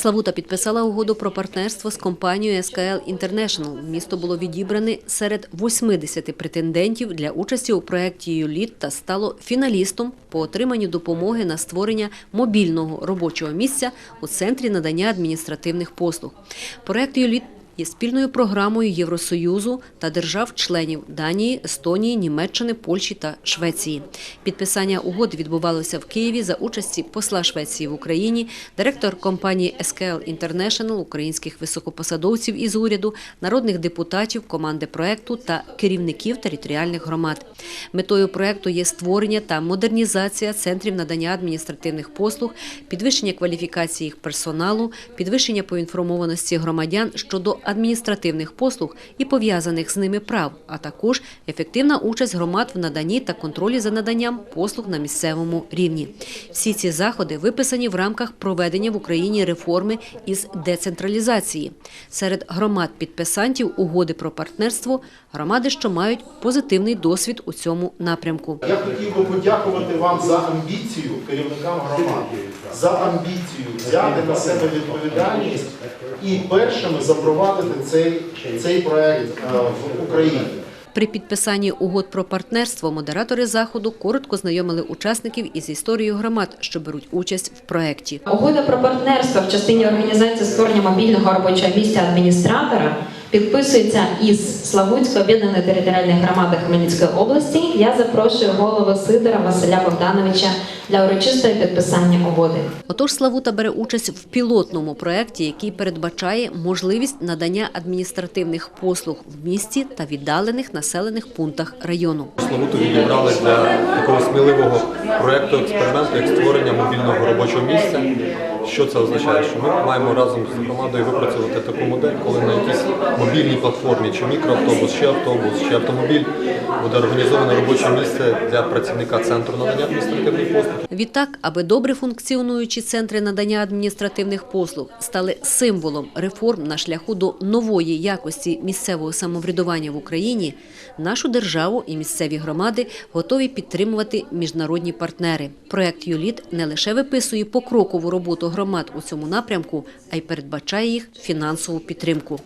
Славута підписала угоду про партнерство з компанією SKL International. Місто було відібране серед 80 претендентів для участі у проєкті «Юліт» та стало фіналістом по отриманню допомоги на створення мобільного робочого місця у центрі надання адміністративних послуг. Проєкт «Юліт» є спільною програмою Євросоюзу та держав-членів Данії, Естонії, Німеччини, Польщі та Швеції. Підписання угоди відбувалося в Києві за участі посла Швеції в Україні, директор компанії SKL International, українських високопосадовців із уряду, народних депутатів, команди проекту та керівників територіальних громад. Метою проекту є створення та модернізація центрів надання адміністративних послуг, підвищення кваліфікації їх персоналу, підвищення поінформованості громадян щодо адміністративних послуг і пов'язаних з ними прав, а також ефективна участь громад в наданні та контролі за наданням послуг на місцевому рівні. Всі ці заходи виписані в рамках проведення в Україні реформи із децентралізації. Серед громад-підписантів угоди про партнерство громади, що мають позитивний досвід у цьому напрямку. Я хотів би подякувати вам за амбіцію керівникам громад, за амбіцію взяти на себе відповідальність і першими запровадити цей, цей проект е, в Україні. При підписанні угод про партнерство модератори заходу коротко знайомили учасників із історією громад, що беруть участь в проєкті. Угода про партнерство в частині організації створення мобільного робочого місця адміністратора підписується із Славутської об'єднаної територіальної громади Хмельницької області. Я запрошую голову Сидора Василя Богдановича для урочистого підписання угоди. Отож, Славута бере участь в пілотному проєкті, який передбачає можливість надання адміністративних послуг в місті та віддалених населених пунктах району. Славуту відібрали для такого сміливого проєкту експерименту, як створення мобільного робочого місця. Що це означає? Що ми маємо разом з громадою випрацювати таку модель, коли на якійсь мобільній платформі, чи мікроавтобус, чи автобус, чи автомобіль буде організоване робоче місце для працівника центру надання адміністративних послуг. Відтак, аби добре функціонуючі центри надання адміністративних послуг стали символом реформ на шляху до нової якості місцевого самоврядування в Україні, нашу державу і місцеві громади готові підтримувати міжнародні партнери. Проект «Юліт» не лише виписує покрокову роботу громад у цьому напрямку, а й передбачає їх фінансову підтримку.